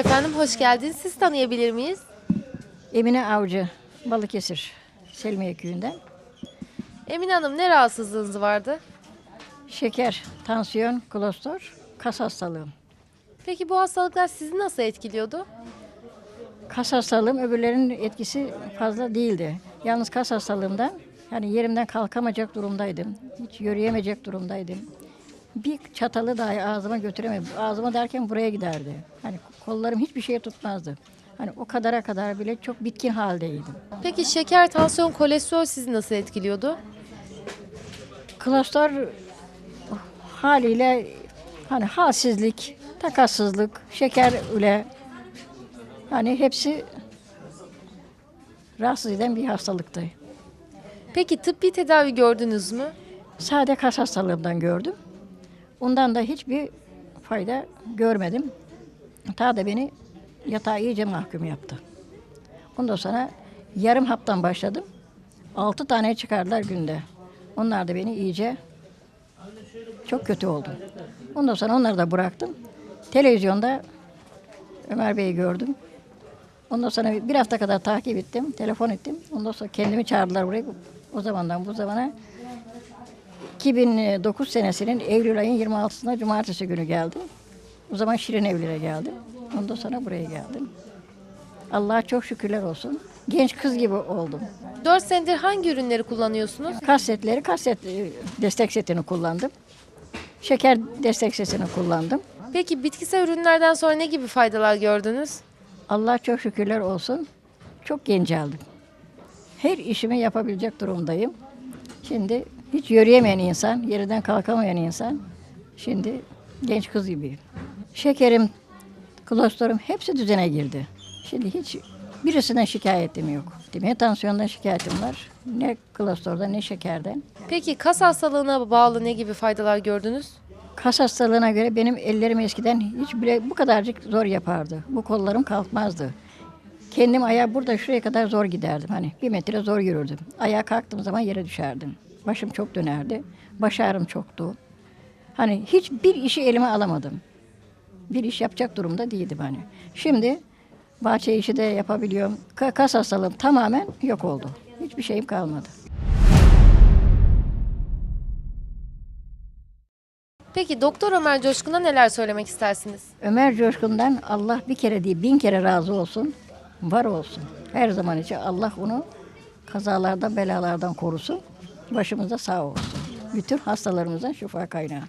Efendim, hoş geldiniz. Siz tanıyabilir miyiz? Emine Avcı, Balıkesir, Selmiye köyünden. Emine Hanım ne rahatsızlığınız vardı? Şeker, tansiyon, kolestör, kas hastalığı. Peki bu hastalıklar sizi nasıl etkiliyordu? Kas hastalığım öbürlerinin etkisi fazla değildi. Yalnız kas hastalığımdan yani yerimden kalkamayacak durumdaydım. Hiç yürüyemeyecek durumdaydım. Bir çatalı dahi ağzıma götüremedim. Ağzıma derken buraya giderdi. Hani kollarım hiçbir şeye tutmazdı. Hani o kadara kadar bile çok bitkin haldeydim. Peki şeker, tansiyon, kolesterol sizi nasıl etkiliyordu? Klostör haliyle hani halsizlik, takassızlık, şeker ile hani hepsi rahatsız eden bir hastalıktı. Peki tıbbi tedavi gördünüz mü? Sade kas hastalığından gördüm. Ondan da hiçbir fayda görmedim. Ta da beni yatağa iyice mahkum yaptı. Ondan sonra yarım haptan başladım. Altı tane çıkardılar günde. Onlar da beni iyice çok kötü oldum. Ondan sonra onları da bıraktım. Televizyonda Ömer Bey'i gördüm. Ondan sonra bir hafta kadar takip ettim, telefon ettim. Ondan sonra kendimi çağırdılar buraya. O zamandan bu zamana 2009 senesinin Eylül ayın 26'sında cumartesi günü geldim. O zaman Şirin Evli'ne geldim. Ondan sonra buraya geldim. Allah'a çok şükürler olsun. Genç kız gibi oldum. 4 senedir hangi ürünleri kullanıyorsunuz? Kasetleri, kaset e, destek setini kullandım. Şeker destek setini kullandım. Peki bitkisel ürünlerden sonra ne gibi faydalar gördünüz? Allah'a çok şükürler olsun. Çok genceldim. Her işimi yapabilecek durumdayım. Şimdi hiç yürüyemeyen insan, yerden kalkamayan insan şimdi genç kız gibiyim. Şekerim, kolesterim hepsi düzene girdi. Şimdi hiç birisinden şikayetim yok. Ne tansiyondan şikayetim var, ne kolesterolden ne şekerden. Peki kas hastalığına bağlı ne gibi faydalar gördünüz? Kas hastalığına göre benim ellerim eskiden hiç bile bu kadarcık zor yapardı. Bu kollarım kalkmazdı. Kendim ayağa burada şuraya kadar zor giderdim. Hani bir metre zor yürürdüm. Ayağa kalktığım zaman yere düşerdim. Başım çok dönerdi. Baş ağrım çoktu. Hani hiçbir işi elime alamadım. Bir iş yapacak durumda değildim hani. Şimdi bahçe işi de yapabiliyorum. Ka- Kas hastalığım tamamen yok oldu. Hiçbir şeyim kalmadı. Peki Doktor Ömer Coşkun'a neler söylemek istersiniz? Ömer Coşkun'dan Allah bir kere değil bin kere razı olsun, var olsun. Her zaman için Allah onu kazalardan, belalardan korusun. Başımızda sağ olsun. Bütün hastalarımızdan şifa kaynağı.